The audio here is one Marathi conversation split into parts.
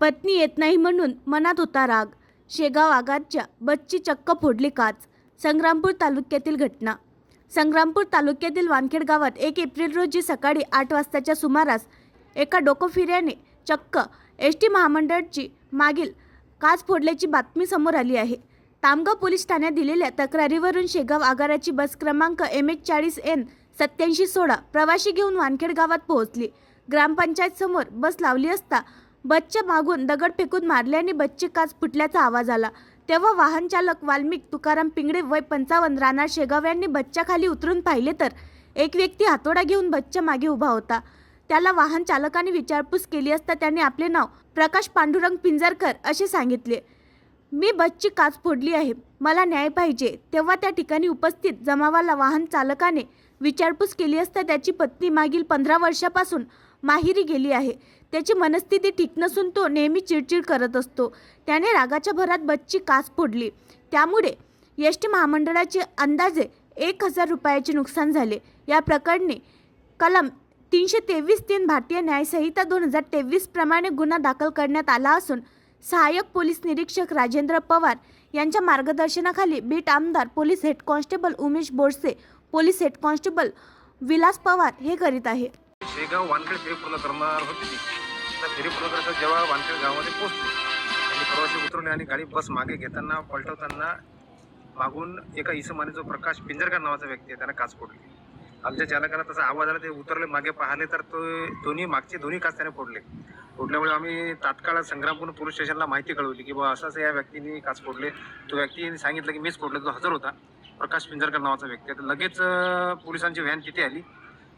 पत्नी येत नाही म्हणून मनात होता राग. शेगाव आगारच्या बसची चक्क फोडली काच. संग्रामपूर तालुक्यातील घटना. संग्रामपूर तालुक्यातील वानखेड गावात एक एप्रिल रोजी सकाळी आठ वाजताच्या सुमारास एका डोकोफिऱ्याने चक्क एस टी महामंडळची मागील काच फोडल्याची बातमी समोर आली आहे. तामगाव पोलीस ठाण्यात दिलेल्या तक्रारीवरून शेगाव आगाराची बस क्रमांक एम एच चाळीस एन सत्याऐंशी सोळा प्रवाशी घेऊन वानखेड गावात पोहोचली. ग्रामपंचायत समोर बस लावली असता बसच्या मागून दगड फेकून मारल्याने बसची काच फुटल्याचा आवाज आला. तेव्हा वाहन चालक वाल्मिक तुकाराम पिंगडे वय पंचावन्न राणा शेगाव यांनी बच्च्याखाली उतरून पाहिले तर एक व्यक्ती हातोडा घेऊन बच्च्या मागे उभा होता. त्याला वाहन चालकाने विचारपूस केली असता त्याने आपले नाव प्रकाश पांडुरंग पिंजरकर असे सांगितले. मी बसची काच फोडली आहे. मला न्याय पाहिजे. तेव्हा त्या ठिकाणी उपस्थित जमावाला वाहन चालकाने विचारपूस केली असता त्याची पत्नी मागील पंधरा वर्षापासून माहिरी गेली आहे. त्याची मनस्थिती ठीक नसून तो नेहमी चिडचिड करत असतो. त्याने रागाच्या भरात बच्ची काच फोडली. त्यामुळे एस टी महामंडळाचे अंदाजे एक हजार रुपयाचे नुकसान झाले. या प्रकरणी कलम तीनशे तेवीस तीन भारतीय न्यायसंहिता दोन हजार तेवीस प्रमाणे गुन्हा दाखल करण्यात आला असून सहाय्यक पोलीस निरीक्षक राजेंद्र पवार यांच्या मार्गदर्शनाखाली बीट आमदार police head constable Umesh Borse police head constable Vilas Pawar हे करीत आहे. शेगाव वानखेड फेरी पूर्ण करणार होती ती. फेरी पूर्ण करता जेव्हा वानखेड गावामध्ये पोहोचली आणि प्रवासी उतरून आणि गाडी बस मागे घेताना पलटवताना मागून एका इसमाने जो प्रकाश पिंजरकर नावाचा व्यक्ती आहे त्यानं काच फोडली. आमच्या चालकाला तसा आवाज आला ते उतरले मागे पाहिले तर तो दोन्ही मागचे दोन्ही काच त्याने फोडले. फोडल्यामुळे आम्ही तात्काळ संग्रामपूर पोलीस स्टेशनला माहिती कळवली की बा असं असं या व्यक्तीने काच फोडले. तो व्यक्तीने सांगितलं की मीच फोडले तो हजर होता. प्रकाश पिंजरकर नावाचा व्यक्ती आहे. तर लगेच पोलिसांची व्हॅन तिथे आली.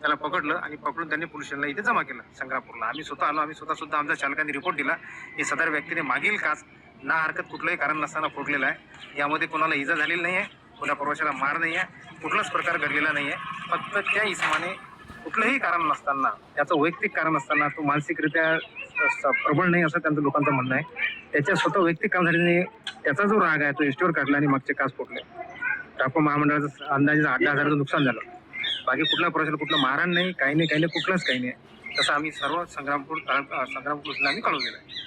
त्याला पकडलं आणि पकडून त्यांनी पोलीस स्टेशनला इथे जमा केलं संग्रामपूरला. आम्ही स्वतः आलो आम्ही स्वतः सुद्धा आमच्या चालकांनी रिपोर्ट दिला. की सदर व्यक्तीने मागील काच ना हरकत कुठलंही कारण नसताना फोडलेला आहे. यामध्ये कोणाला इजा झालेली नाही आहे कोणा प्रवाशाला मार नाही आहे कुठलाच प्रकार घडलेला नाही आहे फक्त त्या इसमाने कुठलंही कारण नसताना त्याचं वैयक्तिक कारण असताना तो मानसिकरित्या स- प्रबळ नाही असं त्यांचं लोकांचं म्हणणं आहे. त्याच्या स्वतः वैयक्तिक काम झाल्याने त्याचा जो राग आहे तो एसटीवर काढला आणि मागचे काच फुटले टाको महामंडळाचं अंदाजे आठ दहा हजाराचं नुकसान झालं. बाकी कुठल्या प्रवाशाला कुठलं मारण नाही काही नाही काही नाही कुठलंच काही नाही. तसं आम्ही सर्व संग्रामपूर संग्रामपूरला आम्ही कळवलेलं आहे